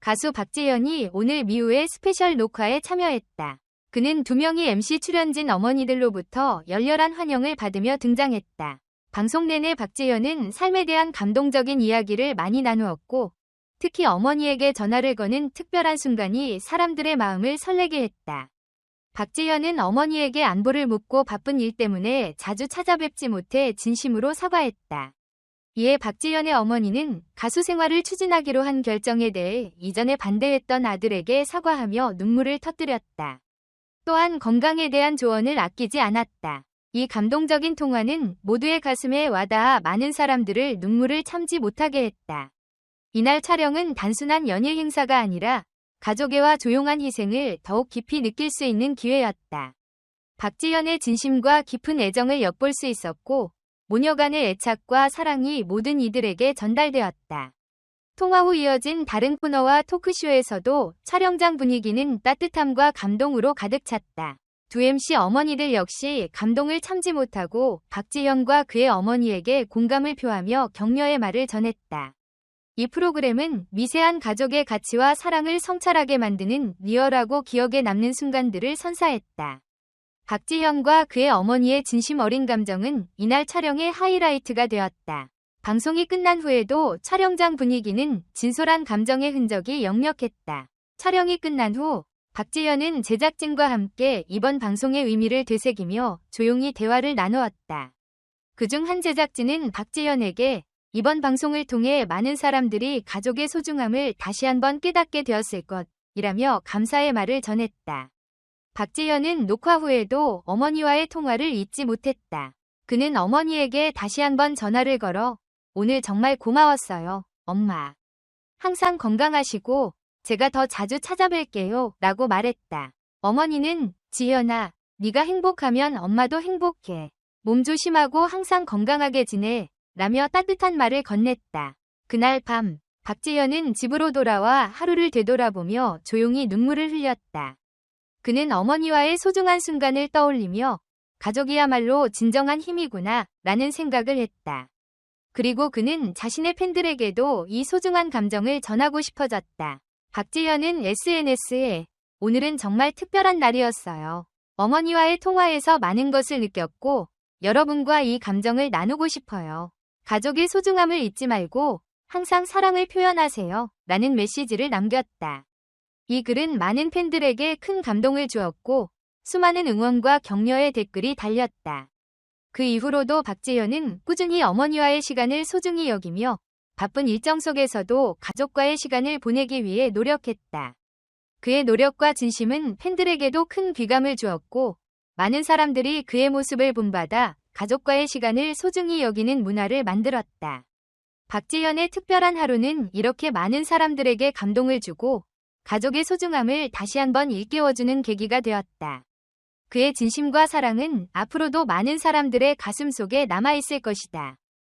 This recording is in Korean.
가수 박재현이 오늘 미우의 스페셜 녹화에 참여했다. 그는 두 명의 MC 출연진 어머니들로부터 열렬한 환영을 받으며 등장했다. 방송 내내 박재현은 삶에 대한 감동적인 이야기를 많이 나누었고, 특히 어머니에게 전화를 거는 특별한 순간이 사람들의 마음을 설레게 했다. 박재현은 어머니에게 안부를 묻고 바쁜 일 때문에 자주 찾아뵙지 못해 진심으로 사과했다. 이에 박재현의 어머니는 가수 생활을 추진하기로 한 결정에 대해 이전에 반대했던 아들에게 사과하며 눈물을 터뜨렸다. 또한 건강에 대한 조언을 아끼지 않았다. 이 감동적인 통화는 모두의 가슴에 와닿아 많은 사람들을 눈물을 참지 못하게 했다. 이날 촬영은 단순한 연예 행사가 아니라 가족애와 조용한 희생을 더욱 깊이 느낄 수 있는 기회였다. 박지현의 진심과 깊은 애정을 엿볼 수 있었고 모녀간의 애착과 사랑이 모든 이들에게 전달되었다. 통화 후 이어진 다른 코너와 토크쇼에서도 촬영장 분위기는 따뜻함과 감동으로 가득 찼다. 두 MC 어머니들 역시 감동을 참지 못하고 박지현과 그의 어머니에게 공감을 표하며 격려의 말을 전했다. 이 프로그램은 미세한 가족의 가치와 사랑을 성찰하게 만드는 리얼하고 기억에 남는 순간들을 선사했다. 박지현과 그의 어머니의 진심 어린 감정은 이날 촬영의 하이라이트가 되었다. 방송이 끝난 후에도 촬영장 분위기는 진솔한 감정의 흔적이 역력했다. 촬영이 끝난 후 박지현은 제작진과 함께 이번 방송의 의미를 되새기며 조용히 대화를 나누었다. 그중 한 제작진은 박지현에게 이번 방송을 통해 많은 사람들이 가족의 소중함을 다시 한번 깨닫게 되었을 것 이라며 감사의 말을 전했다. 박지현은 녹화 후에도 어머니와의 통화를 잊지 못했다. 그는 어머니에게 다시 한번 전화를 걸어 오늘 정말 고마웠어요, 엄마. 항상 건강하시고 제가 더 자주 찾아뵐게요 라고 말했다. 어머니는 지현아, 네가 행복하면 엄마도 행복해. 몸 조심하고 항상 건강하게 지내 라며 따뜻한 말을 건넸다. 그날 밤 박지현은 집으로 돌아와 하루를 되돌아보며 조용히 눈물을 흘렸다. 그는 어머니와의 소중한 순간을 떠올리며 가족이야말로 진정한 힘이구나 라는 생각을 했다. 그리고 그는 자신의 팬들에게도 이 소중한 감정을 전하고 싶어졌다. 박지현은 SNS에 오늘은 정말 특별한 날이었어요. 어머니와의 통화에서 많은 것을 느꼈고 여러분과 이 감정을 나누고 싶어요. 가족의 소중함을 잊지 말고 항상 사랑을 표현하세요. 라는 메시지를 남겼다. 이 글은 많은 팬들에게 큰 감동을 주었고 수많은 응원과 격려의 댓글이 달렸다. 그 이후로도 박재현은 꾸준히 어머니와의 시간을 소중히 여기며 바쁜 일정 속에서도 가족과의 시간을 보내기 위해 노력했다. 그의 노력과 진심은 팬들에게도 큰 귀감을 주었고 많은 사람들이 그의 모습을 본받아 가족과의 시간을 소중히 여기는 문화를 만들었다. 박지현의 특별한 하루는 이렇게 많은 사람들에게 감동을 주고 가족의 소중함을 다시 한번 일깨워주는 계기가 되었다. 그의 진심과 사랑은 앞으로도 많은 사람들의 가슴 속에 남아있을 것이다.